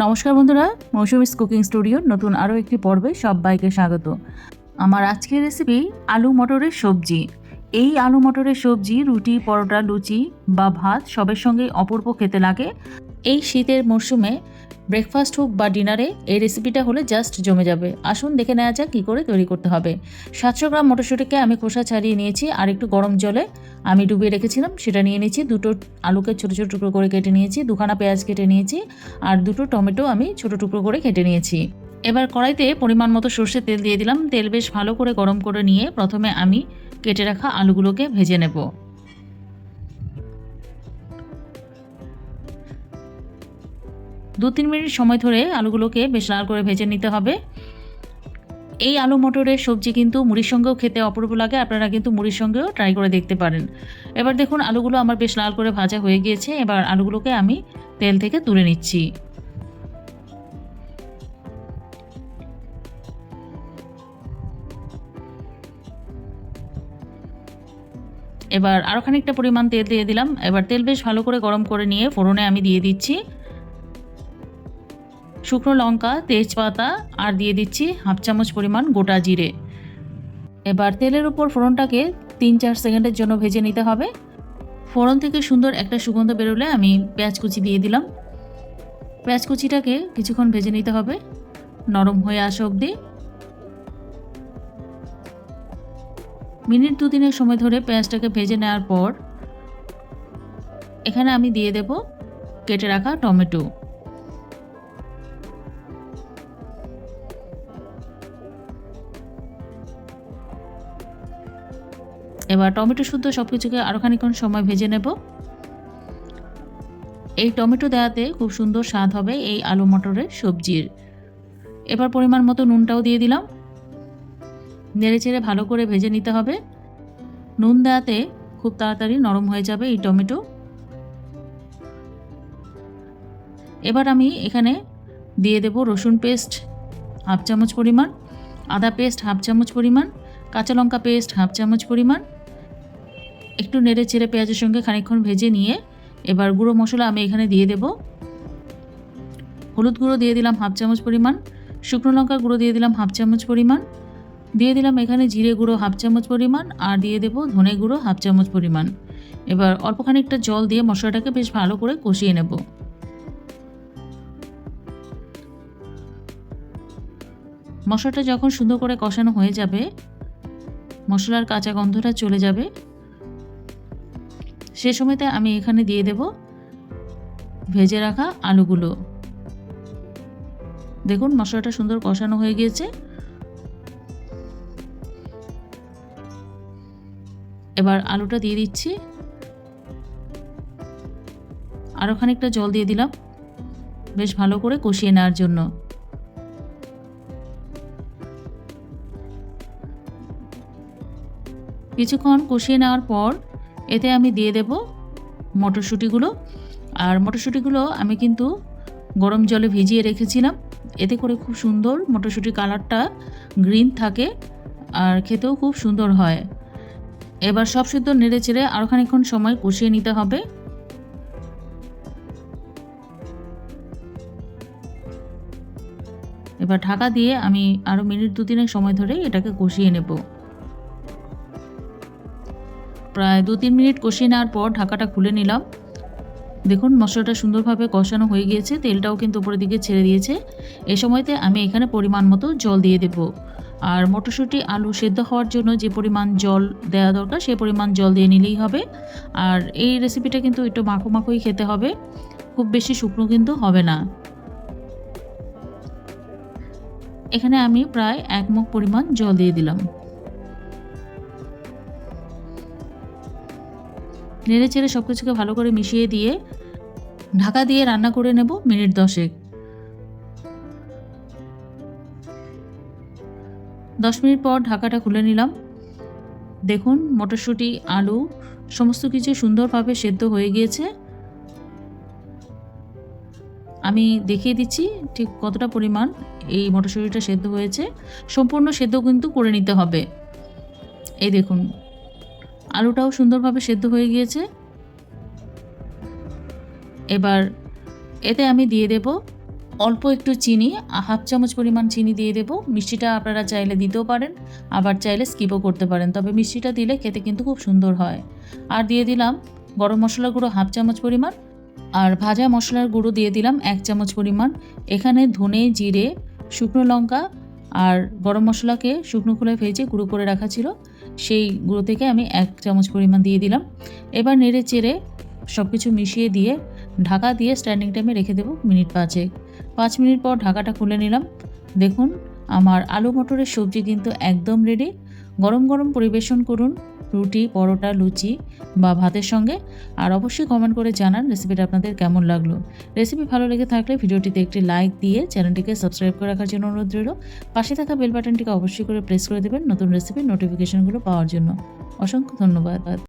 নমস্কার বন্ধুরা, মৌসুমিস কুকিং স্টুডিওর নতুন আরও একটি পর্বে সবাইকে স্বাগত। আমার আজকের রেসিপি আলু মটরের সবজি। এই আলু মটরের সবজি, রুটি, পরোটা, লুচি বা ভাত সবের সঙ্গে অপূর্ব খেতে লাগে। এই শীতের মরশুমে ব্রেকফাস্ট হোক বা ডিনারে এই রেসিপিটা হলে জাস্ট জমে যাবে। আসুন দেখে নেওয়া যাক কী করে তৈরি করতে হবে। সাতশো গ্রাম মটরশুঁটিকে আমি খোসা ছাড়িয়ে নিয়েছি, আর একটু গরম জলে আমি ডুবিয়ে রেখেছিলাম, সেটা নিয়ে নিয়েছি। দুটো আলুকে ছোটো ছোটো টুকরো করে কেটে নিয়েছি, দুখানা পেঁয়াজ কেটে নিয়েছি, আর দুটো টমেটো আমি ছোটো টুকরো করে কেটে নিয়েছি। এবার কড়াইতে পরিমাণ মতো সর্ষের তেল দিয়ে দিলাম। তেল বেশ ভালো করে গরম করে নিয়ে প্রথমে আমি কেটে রাখা আলুগুলোকে ভেজে নেব। দু তিন মিনিট সময় ধরে আলুগুলোকে বেশ লাল করে ভেজে নিতে হবে। এই আলু মটরের সবজি কিন্তু মুড়ির সঙ্গেও খেতে অপূর্ব লাগে, আপনারা কিন্তু মুড়ির সঙ্গেও ট্রাই করে দেখতে পারেন। এবার দেখুন, আলুগুলো আমার বেশ লাল করে ভাজা হয়ে গিয়েছে, এবার আলুগুলোকে আমি তেল থেকে তুলে নিচ্ছি। এবার আরও খানিকটা পরিমাণ তেল দিয়ে দিলাম। এবার তেল বেশ ভালো করে গরম করে নিয়ে ফোড়নে আমি দিয়ে দিচ্ছি। শুকনো লঙ্কা, তেজপাতা আর দিয়ে দিচ্ছি হাফ চামচ পরিমাণ গোটা জিরে। এবার তেলের উপর ফোড়নটাকে তিন চার সেকেন্ডের জন্য ভেজে নিতে হবে। ফোড়ন থেকে সুন্দর একটা সুগন্ধ বেরোলে আমি পেঁয়াজ কুচি দিয়ে দিলাম। পেঁয়াজ কুচিটাকে কিছুক্ষণ ভেজে নিতে হবে, নরম হয়ে আসা অবধি। মিনিট দুদিনের সময় ধরে পেঁয়াজটাকে ভেজে নেওয়ার পর এখানে আমি দিয়ে দেব কেটে রাখা টমেটো। এবার টমেটো শুদ্ধ সব কিছুকে আরও খানিক্ষণ সময় ভেজে নেব। এই টমেটো দেওয়াতে খুব সুন্দর স্বাদ হবে এই আলু মটরের সবজির। এবার পরিমাণ মতো নুনটাও দিয়ে দিলাম। নেড়ে চেড়ে ভালো করে ভেজে নিতে হবে। নুন দেওয়াতে খুব তাড়াতাড়ি নরম হয়ে যাবে এই টমেটো। এবার আমি এখানে দিয়ে দেব রসুন পেস্ট, হাফ চামচ পরিমাণ, আদা পেস্ট, হাফ চামচ পরিমাণ, কাঁচা লঙ্কা পেস্ট, হাফ চামচ পরিমাণ একটু নেড়ে চেড়ে পেঁয়াজের সঙ্গে খানিকক্ষণ ভেজে নিয়ে এবার গুঁড়ো মশলা আমি এখানে দিয়ে দেব। হলুদ গুঁড়ো দিয়ে দিলাম হাফ চামচ পরিমাণ, শুকনো লঙ্কার গুঁড়ো দিয়ে দিলাম হাফ চামচ পরিমাণ, দিয়ে দিলাম এখানে জিরে গুঁড়ো হাফ চামচ পরিমাণ আর দিয়ে দেব ধনে গুঁড়ো হাফ চামচ পরিমাণ। এবার অল্প খানিকটা জল দিয়ে মশলাটাকে বেশ ভালো করে কষিয়ে নেব। মশলাটা যখন সুন্দর করে কষানো হয়ে যাবে, মশলার কাঁচা গন্ধটা চলে যাবে সে সময়তে আমি এখানে দিয়ে দেব ভেজে রাখা আলুগুলো। দেখুন, মশলাটা সুন্দর কষানো হয়ে গিয়েছে। এবার আলুটা দিয়ে দিচ্ছি। আরও খানিকটা জল দিয়ে দিলাম, বেশ ভালো করে কষিয়ে নেওয়ার জন্য। কিছুক্ষণ কষিয়ে নেওয়ার পর এতে আমি দিয়ে দেব মটরশুঁটিগুলো। আর মটরশুঁটিগুলো আমি কিন্তু গরম জলে ভিজিয়ে রেখেছিলাম। এতে করে খুব সুন্দর মটরশুঁটির কালারটা গ্রিন থাকে আর খেতেও খুব সুন্দর হয়। এবার সব সিদ্ধ নেড়ে চেড়ে আরও খানিক্ষণ সময় কষিয়ে নিতে হবে। এবার ঢাকা দিয়ে আমি আরও মিনিট দু তিনের সময় ধরে এটাকে কষিয়ে নেব। প্রায় দু তিন মিনিট কষিয়ে নেওয়ার পর ঢাকাটা খুলে নিলাম। দেখুন, মশলাটা সুন্দরভাবে কষানো হয়ে গিয়েছে, তেলটাও কিন্তু উপরের দিকে ছেড়ে দিয়েছে। এ সময়তে আমি এখানে পরিমাণ মতো জল দিয়ে দেব। আর মটরশুঁটি, আলু সেদ্ধ হওয়ার জন্য যে পরিমাণ জল দেওয়া দরকার সেই পরিমাণ জল দিয়ে নিলেই হবে। আর এই রেসিপিটা কিন্তু একটু মাখো মাখোই খেতে হবে। খুব বেশি শুকনো কিন্তু হবে না। এখানে আমি প্রায় এক মুখ পরিমাণ জল দিয়ে দিলাম। নেড়ে চেড়ে সব কিছুকে ভালো করে মিশিয়ে দিয়ে ঢাকা দিয়ে রান্না করে নেব মিনিট দশেক। দশ মিনিট পর ঢাকাটা খুলে নিলাম। দেখুন, মটরশুঁটি, আলু, সমস্ত কিছু সুন্দরভাবে সেদ্ধ হয়ে গিয়েছে। আমি দেখিয়ে দিচ্ছি ঠিক কতটা পরিমাণ এই মটরশুঁটিটা সেদ্ধ হয়েছে। সম্পূর্ণ সেদ্ধ কিন্তু করে নিতে হবে। এই দেখুন আলুটাও সুন্দরভাবে সেদ্ধ হয়ে গিয়েছে। এবার এতে আমি দিয়ে দেব অল্প একটু চিনি, হাফ চামচ পরিমাণ চিনি দিয়ে দেবো। মিষ্টিটা আপনারা চাইলে দিতেও পারেন, আবার চাইলে স্কিপও করতে পারেন, তবে মিষ্টিটা দিলে খেতে কিন্তু খুব সুন্দর হয়। আর দিয়ে দিলাম গরম মশলা গুঁড়ো হাফ চামচ পরিমাণ, আর ভাজা মশলার গুঁড়ো দিয়ে দিলাম এক চামচ পরিমাণ। এখানে ধনে, জিরে, শুকনো লঙ্কা আর গরম মশলাকে শুকনো খোলায় ভেজে গুঁড়ো করে রাখা ছিল। সেই গুঁড়ো থেকে আমি এক চামচ পরিমাণ দিয়ে দিলাম। এবার নেড়ে চেড়ে সব কিছু মিশিয়ে দিয়ে ঢাকা দিয়ে স্ট্যান্ডিং টাইমে রেখে দেবো মিনিট পাঁচেক। পাঁচ মিনিট পর ঢাকাটা খুলে নিলাম। দেখুন, আমার আলু মটরের সবজি কিন্তু একদম রেডি গরম গরম পরিবেশন করুন। রুটি, পরোটা, লুচি বা ভাতের সঙ্গে। আর অবশ্যই কমেন্ট করে জানান রেসিপিটা আপনাদের কেমন লাগল। রেসিপি ভালো লেগে থাকলে ভিডিওটিতে একটি লাইক দিয়ে চ্যানেলটিকে সাবস্ক্রাইব করে রাখার জন্য অনুরোধ রইল। পাশে থাকা বেল বাটনটিকে অবশ্যই করে প্রেস করে দেবেন নতুন রেসিপির নোটিফিকেশনগুলো পাওয়ার জন্য। অসংখ্য ধন্যবাদ।